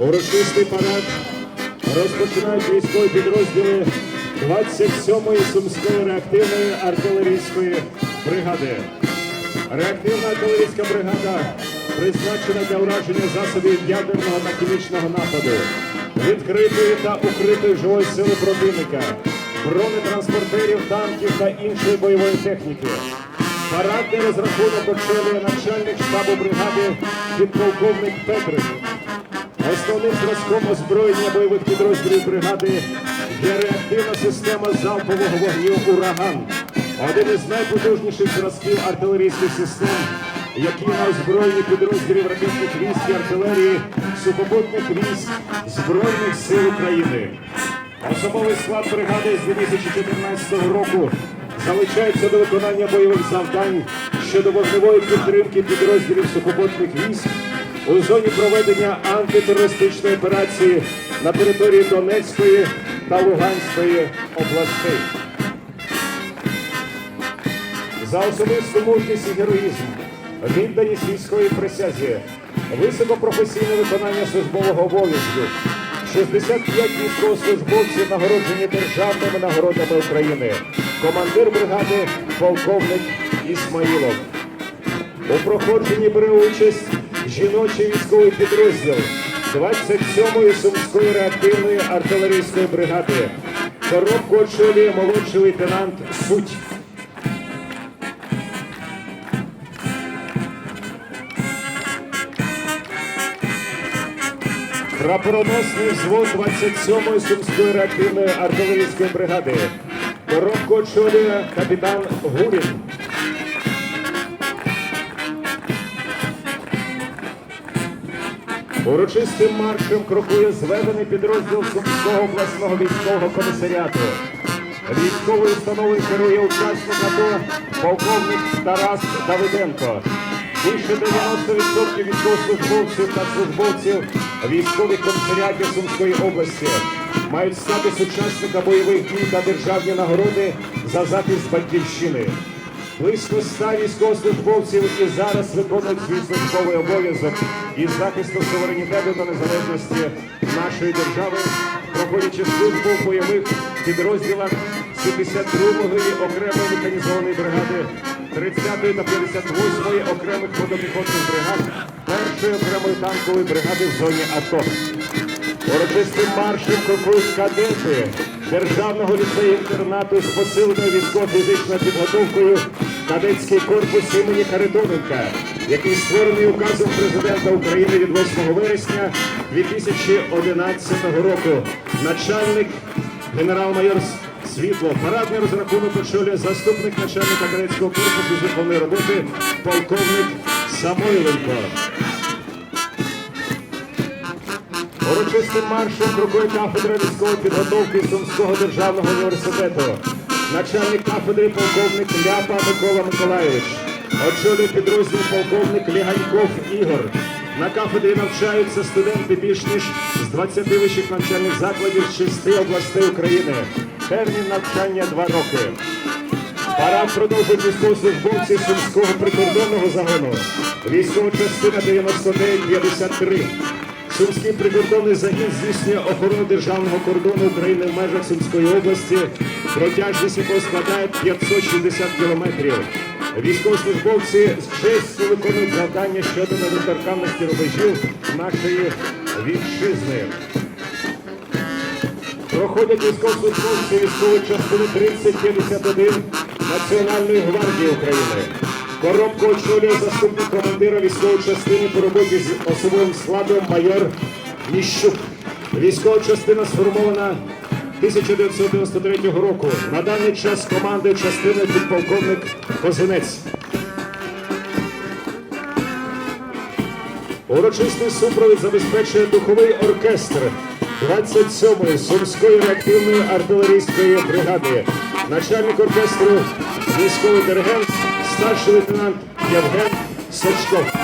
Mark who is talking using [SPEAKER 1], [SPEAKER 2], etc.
[SPEAKER 1] Урочистий парад розпочинають військові підрозділи 27-ї Сумської реактивної артилерійської бригади. Реактивна артилерійська бригада призначена для ураження засобів ядерного та хімічного нападу, відкритої та укритої живої сили противника, бронетранспортерів, танків та іншої бойової техніки. Парадний розрахунок очолює начальник штабу бригади підполковник Петрик. Основним зразком озброєння бойових підрозділів бригади є реактивна система залпового вогню «Ураган», один із найпотужніших зразків артилерійських систем, які на озброєнні підрозділів ракетних військ і артилерії сухопутних військ Збройних сил України. Особовий склад бригади з 2014 року залучається до виконання бойових завдань щодо вогневої підтримки підрозділів сухопутних військ у зоні проведення антитерористичної операції на території Донецької та Луганської областей. За особисту мужність і героїзм, відданість військовій присязі, високопрофесійне виконання службового обов'язку. 65 військовослужбовців нагороджені державними нагородами України. Командир бригади полковник Ісмаїлов. У проходженні бере участь жіночий військовий підрозділ 27-ї Сумської реактивної артилерійської бригади. Коробку очолює молодший лейтенант Суть. Прапороносний взвод 27-ї Сумської реактивної артилерійської бригади. Коробку очолює капітан Гурін. Урочистим маршем крокує зведений підрозділ Сумського обласного військового комісаріату. Військовою установою керує учасник АТО полковник Тарас Давиденко. Більше 90% військовослужбовців та службовців військових комісаріатів Сумської області мають статус учасника бойових дій та державні нагороди за захист батьківщини. Близько ста військовослужбовців і зараз виконують свій службовий обов'язок із захисту суверенітету та незалежності нашої держави, проходячи службу в бойових підрозділах 72-ї окремої механізованої бригади, 30-ї та 58-ї окремих водопіхотних бригад, 1-ї окремої танкової бригади в зоні АТО. Урочистим маршем крокують кадети Державного ліцею інтернату з посиленою військово-фізичною підготовкою кадетський корпус імені Харитоненка, який створений указом президента України від 8 вересня 2011 року. Начальник генерал-майор Світло, парадний розрахунок очолює заступник начальника кадетського корпусу з роботи полковник Самойленко. Урочистим маршем крокує кафедра військової підготовки Сумського державного університету. Начальник кафедри полковник Ляпа Микола Миколайович. Очолює підрозділ полковник Ліганьков Ігор. На кафедрі навчаються студенти більш ніж з 20 вищих навчальних закладів з 6 областей України. Термін навчання 2 роки. Парад продовжують військовослужбовці Сумського прикордонного загону. Військова частина 9953. Сумський прикордонний загін здійснює охорону державного кордону України в межах Сумської області, протяжність якого складає 560 кілометрів. Військовослужбовці з честю виконують завдання щодо недоторканності рубежів нашої вітчизни. Проходять військовослужбовці військової частини 3051 Національної гвардії України. Коробку очолює заступник командира військової частини по роботі з особовим складом майор Ніщук. Військова частина сформована 1993 року. На даний час командує частиною підполковник Козинець. Урочистий супровід забезпечує духовий оркестр 27-ї Сумської реактивної артилерійської бригади. Начальник оркестру, військовий диригент, старший лейтенант Євген Сачков.